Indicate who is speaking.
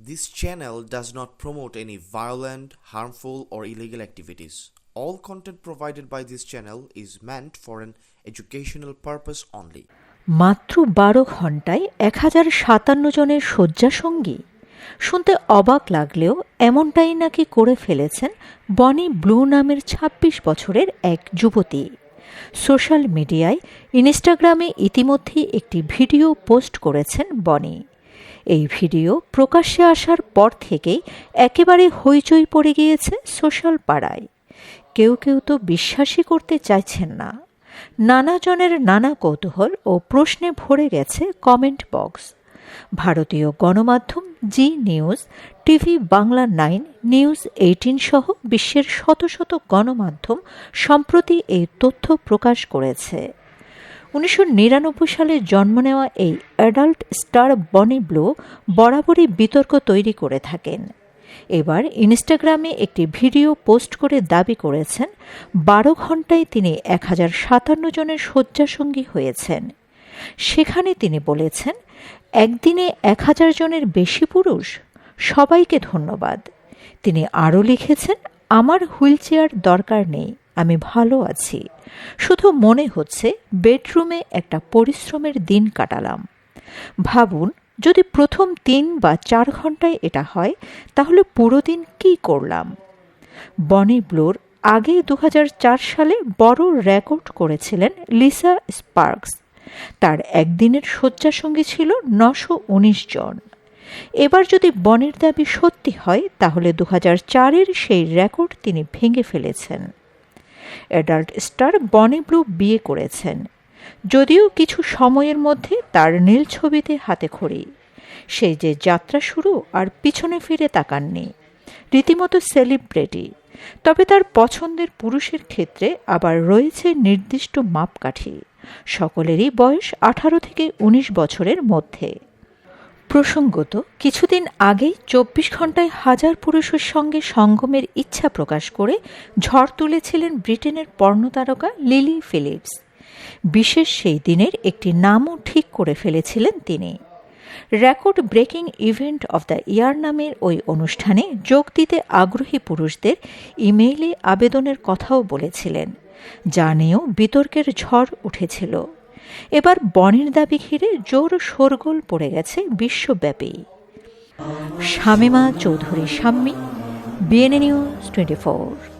Speaker 1: This channel does not promote any violent, harmful, or illegal activities. All content provided by this channel is meant for an educational purpose only.
Speaker 2: মাত্র বারো ঘন্টায় এক হাজার সাতান্ন জনের শয্যাসঙ্গী শুনতে অবাক লাগলেও এমনটাই নাকি করে ফেলেছেন বনি ব্লু নামের ২৬ বছরের এক যুবতী সোশ্যাল মিডিয়ায় ইনস্টাগ্রামে ইতিমধ্যেই একটি ভিডিও পোস্ট করেছেন বনি এই ভিডিও প্রকাশ্যে আসার পর থেকেই একেবারে হইচই পড়ে গিয়েছে সোশ্যাল পাড়ায়। কেউ কেউ তো বিশ্বাসই করতে চাইছেন না। নানা জনের নানা কৌতূহল ও প্রশ্নে ভরে গেছে কমেন্ট বক্স। ভারতীয় গণমাধ্যম Zee News, TV Bangla nine, News eighteen সহ বিশ্বের শত শত গণমাধ্যম সম্প্রতি এই তথ্য প্রকাশ করেছে। উনিশশো নিরানব্বই সালে জন্ম নেওয়া এই অ্যাডাল্ট স্টার বনি ব্লু বরাবরই বিতর্ক তৈরি করে থাকেন। এবার ইনস্টাগ্রামে একটি ভিডিও পোস্ট করে দাবি করেছেন, বারো ঘন্টায় তিনি এক হাজার সাতান্ন জনের শয্যাসঙ্গী হয়েছেন। সেখানে তিনি বলেছেন, একদিনে এক হাজার জনের বেশি পুরুষ? সবাইকে ধন্যবাদ। তিনি আরও লিখেছেন, আমার হুইল চেয়ার দরকার নেই। আমি ভালো আছি। শুধু মনে হচ্ছে বেডরুমে একটা পরিশ্রমের দিন কাটালাম। ভাবুন, যদি প্রথম তিন বা চার ঘন্টায় এটা হয়, তাহলে পুরো দিন কী করলাম? বনি ব্লোর আগে দু হাজার চার সালে বড় রেকর্ড করেছিলেন লিসা স্পার্কস। তার একদিনের শয্যাসঙ্গী ছিল নশো জন। এবার যদি বনের দাবি সত্যি হয়, তাহলে দু চারের সেই রেকর্ড তিনি ভেঙে ফেলেছেন। অ্যাডাল্ট স্টার বনি ব্লু বিয়ে করেছেন। যদিও কিছু সময়ের মধ্যে তার নীল ছবিতে হাতে খড়ি। সেই যে যাত্রা শুরু আর পিছনে ফিরে তাকাননি, রীতিমতো সেলিব্রিটি। তবে তার পছন্দের পুরুষের ক্ষেত্রে আবার রয়েছে নির্দিষ্ট মাপকাঠি, সকলেরই বয়স আঠারো থেকে ১৯ বছরের মধ্যে। প্রসঙ্গত, কিছুদিন আগেই চব্বিশ ঘন্টায় হাজার পুরুষের সঙ্গে সঙ্গমের ইচ্ছা প্রকাশ করে ঝড় তুলেছিলেন ব্রিটেনের পর্ণতারকা লিলি ফিলিপস। বিশেষ সেই দিনের একটি নামও ঠিক করে ফেলেছিলেন তিনি। Record breaking event of the year নামের ওই অনুষ্ঠানে যোগ দিতে আগ্রহী পুরুষদের ইমেইলে আবেদনের কথাও বলেছিলেন, যা নিয়েও বিতর্কের ঝড় উঠেছিল। এবার বনের দাবি ঘিরে জোর শোরগোল পড়ে গেছে বিশ্বব্যাপী। Shamima Chowdhury, Shammi BNA News twenty four